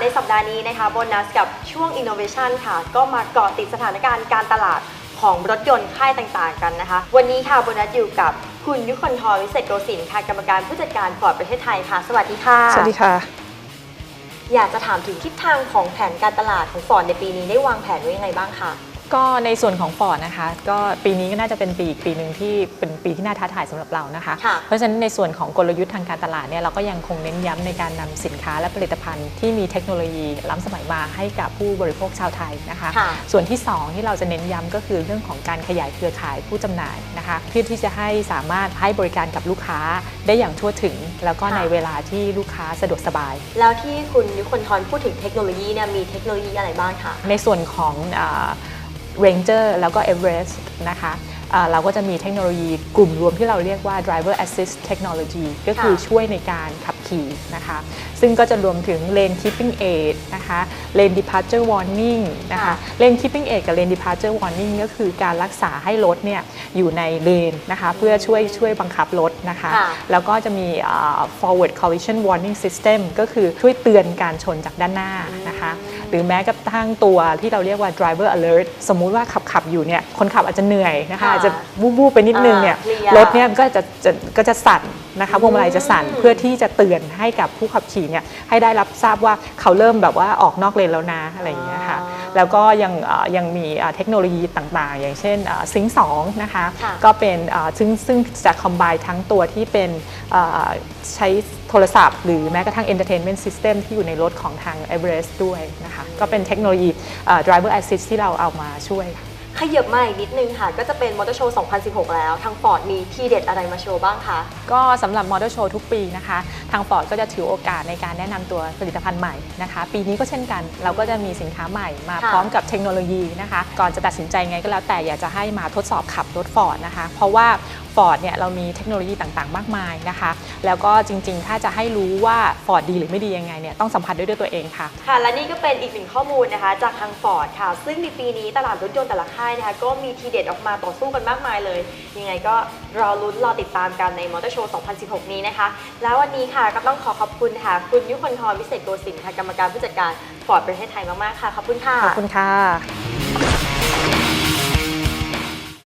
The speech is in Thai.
ในสัปดาห์นี้นะคะโบนัสกับช่วง Innovation ค่ะ ก็มาเกาะติดสถานการณ์การตลาดของรถยนต์ค่ายต่างๆ กันนะคะ วันนี้ค่ะโบนัสอยู่กับคุณยุคนทรวิเศษโกสินทร์ค่ะกรรมการผู้จัดการฟอร์ดประเทศไทยค่ะ สวัสดีค่ะ สวัสดีค่ะ อยากจะถามถึงทิศทางของแผนการตลาดของฟอร์ดในปีนี้ได้วางแผนไว้ยังไงบ้างคะ ก็ในส่วนของฟอร์ดนะคะ ก็ปีนี้ก็น่าจะเป็นปีอีกปีหนึ่งที่เป็นปีที่น่าท้าทายสำหรับเรานะคะค่ะเพราะฉะนั้นในส่วนของกลยุทธ์ทางการตลาดเนี่ยเราก็ยังคงเน้นย้ำในการนำสินค้าและผลิตภัณฑ์ที่มีเทคโนโลยีล้ำสมัยมาให้กับผู้บริโภคชาวไทยนะคะค่ะส่วนที่ 2 ที่เราจะเน้นย้ำก็คือเรื่องของการขยายเครือข่ายผู้จำหน่ายนะคะเพื่อที่จะให้สามารถให้บริการกับลูกค้าได้อย่างทั่วถึง แล้วก็ในเวลาที่ลูกค้าสะดวกสบาย แล้วที่คุณยุคนทรพูดถึงเทคโนโลยีเนี่ยมีเทคโนโลยีอะไรบ้างคะในส่วนของอ่า Ranger แล้วก็ Everest นะคะอ่าเราก็จะมีเทคโนโลยีกลุ่มรวมที่เราเรียกว่า Driver Assist Technology ก็คือค่ะช่วยในการขับ ขี่นะคะซึ่งก็จะรวมถึง Lane Keeping Aid นะคะ Lane Departure Warning นะคะค่ะ Lane Keeping Aid กับ Lane Departure Warning ก็คือการรักษาให้รถเนี่ยอยู่ในเลนนะคะเพื่อช่วยช่วยบังคับรถนะคะค่ะแล้วก็จะมีอ่า forward collision warning system ก็คือช่วยเตือนการชนจากด้านหน้านะคะหรือแม้กระทั่งตัวที่เราเรียกว่า driver alert สมมุติว่าขับขับอยู่เนี่ยคนขับอาจจะเหนื่อยนะคะค่ะอาจจะวูบๆไปนิดนึงเนี่ยอ่าเพลียรถเนี่ยก็จะจะก็จะสั่น นะคะพวงมาลัยจะสั่นอืมเพื่อที่จะเตือนให้กับผู้ขับขี่เนี่ยให้ได้รับทราบว่าเขาเริ่มแบบว่าออกนอกเลนแล้วนะอะไรอย่างเงี้ยค่ะอ่าแล้วก็ยังเอ่อยังมีเอ่อเทคโนโลยีต่างๆ อย่างเช่นซิงสองนะคะค่ะก็เป็นเอ่อซึ่งซึ่งจะคอมไบทั้งตัวที่เป็นเอ่อใช้โทรศัพท์ หรือแม้กระทั่ง Entertainment System ที่อยู่ในรถของทาง Everest ด้วยนะคะก็เป็นเทคโนโลยีเอ่อ Driver Assist ที่เราเอามาช่วยค่ะ ขยับมาอีกนิดนึงค่ะ ก็จะเป็นมอเตอร์โชว์ 2016 แล้ว ทางฟอร์ดมีทีเด็ดอะไรมาโชว์บ้างคะ ก็สำหรับมอเตอร์โชว์ทุกปีนะคะ ทางฟอร์ดก็จะถือโอกาสในการแนะนำตัวผลิตภัณฑ์ใหม่นะคะ ปีนี้ก็เช่นกัน เราก็จะมีสินค้าใหม่มาค่ะพร้อมกับเทคโนโลยีนะคะ ก่อนจะตัดสินใจไงก็แล้วแต่อยากจะให้มาทดสอบขับรถฟอร์ดนะคะ เพราะว่า ฟอร์ดเนี่ยเรามีเทคโนโลยีต่างๆ มากมายนะคะ แล้วก็จริงๆ ถ้าจะให้รู้ว่าฟอร์ดดีหรือไม่ดียังไงเนี่ยต้องสัมผัสด้วยด้วยตัวเองค่ะ ค่ะ และนี่ก็เป็นอีกหนึ่งข้อมูลนะคะ จากทางฟอร์ดค่ะ ซึ่งในปีนี้ตลาดรถยนต์แต่ละค่ายนะคะ ก็มีทีเด็ดออกมาต่อสู้กันมากมายเลย ยังไงก็รอลุ้นรอติดตามกันในมอเตอร์โชว์ 2016 นี้นะคะ แล้ววันนี้ค่ะก็ต้องขอขอบคุณค่ะ คุณยุคนทรวิเศษโกสินทร์ค่ะกรรมการผู้จัดการฟอร์ดประเทศไทยมากๆค่ะขอบคุณค่ะขอบคุณค่ะ